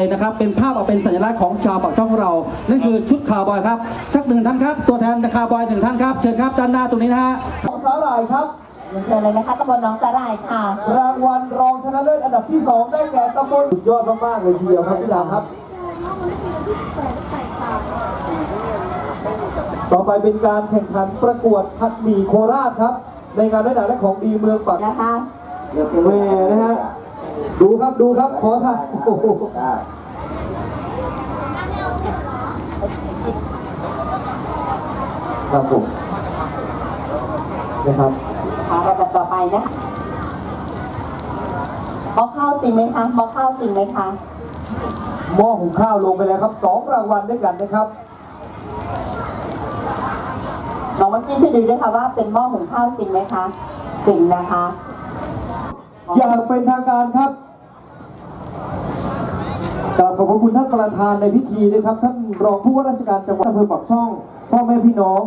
นะครับเป็นภาพเอาเป็นสัญลักษณ์ของชาวปากช่องเรา นั่นคือชุดคาวบอยครับสักหนึ่งท่านครับ ตัวแทนคาวบอยหนึ่งท่านครับ เชิญครับด้านหน้าตรงนี้นะฮะของสาหร่ายครับเชิญเลยนะคะตำบลหน้องสาหร่ายค่ะ รางวัลรองชนะเลิศอันดับที่ 2 ได้แก่ตำบลสุดยอดมากๆเลยทีเดียวครับพี่ดาครับ ต่อไปเป็นการแข่งขันประกวดผัดหมี่โคราชครับ ในงานได้ด่าและของดีเมืองปักนะคะแม่นะฮะ ดูครับดูครับขอถ่ายโอ้โหครับผมนะครับค่ะระดับต่อไปนะคะมอข้าวจริงไหมคะมอข้าวจริงไหมคะหม้อหุงข้าวลงไปแล้วครับสองรางวัลด้วยกันนะครับน้องเมื่อกี้ช่วยดูด้วยค่ะว่าเป็นหม้อหุงข้าวจริงไหมคะ จริงนะคะ อย่างเป็นทางการครับกราบขอบพระคุณท่านประธานในพิธีนะครับ ท่านรองผู้ว่าราชการจังหวัดอำเภอปากช่อง พ่อแม่พี่น้อง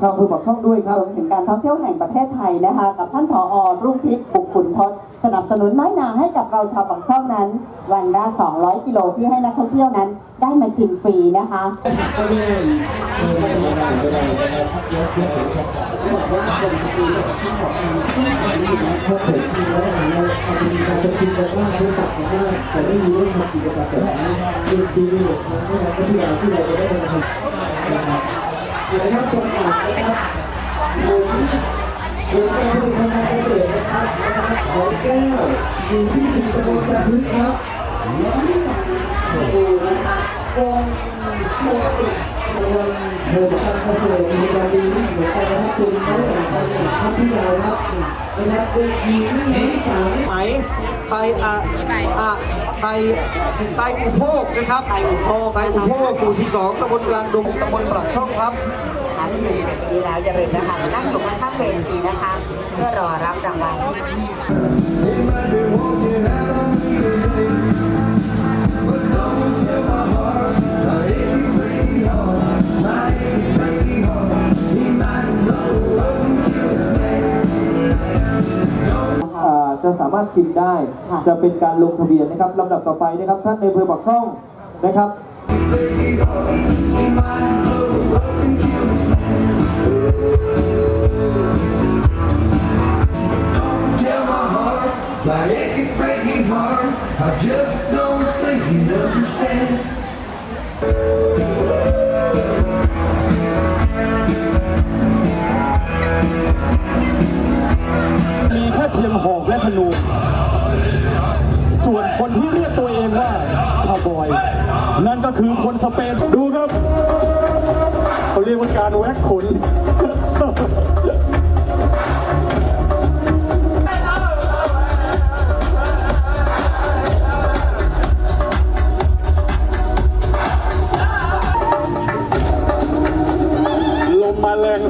ชาวอำเภอปากช่องด้วยครับรวมถึงการท่องเที่ยวแห่งประเทศไทยนะคะ กับท่านผออรุ่งทิพย์บุกขุนทศสนับสนุนน้อยนาให้กับเราชาวปากช่องนั้น วันละ 200 กิโลที่อให้นักท่องเที่ยวนั้นได้มาชิมฟรีนะคะนะครับประกาศนะครับผลการผลิตทางการ เกษตรนะครับของแก้วอยู่ที่สิบตำบลกระทึกครับและที่สามโอ้โหนะครับกองโมติรางวัลโหดการเกษตรมีการดีที่เหมือนกันนะครับคุณเขาแต่ไปครับที่เราครับนะครับเด็กหญิงทั้งสาม ไหมไตอะอะไตไตอุโภคนะครับไตอุโภคไตอุโภคหมู่12ตำบลกลางดงตำบลปลักช่องครับนะคะที่อยู่ในนี้แล้วอย่าลืมนะคะมานั่งอยู่ข้างๆเวทีนะคะ เพื่อรอรับรางวัล จะสามารถชิมได้ ค่ะ จะเป็นการลงทะเบียนนะครับลำดับต่อไปนะครับ ท่านในอำเภอปากช่องนะครับ tell my heart, my aching, breaking heart. I just don't think you'd understand. เพียงหอกและธนู ส่วนคนที่เรียกตัวเองว่าคาวบอย นั่นก็คือคนสเปนดูครับเขาเรียกว่าการแวกขนลมมาแรง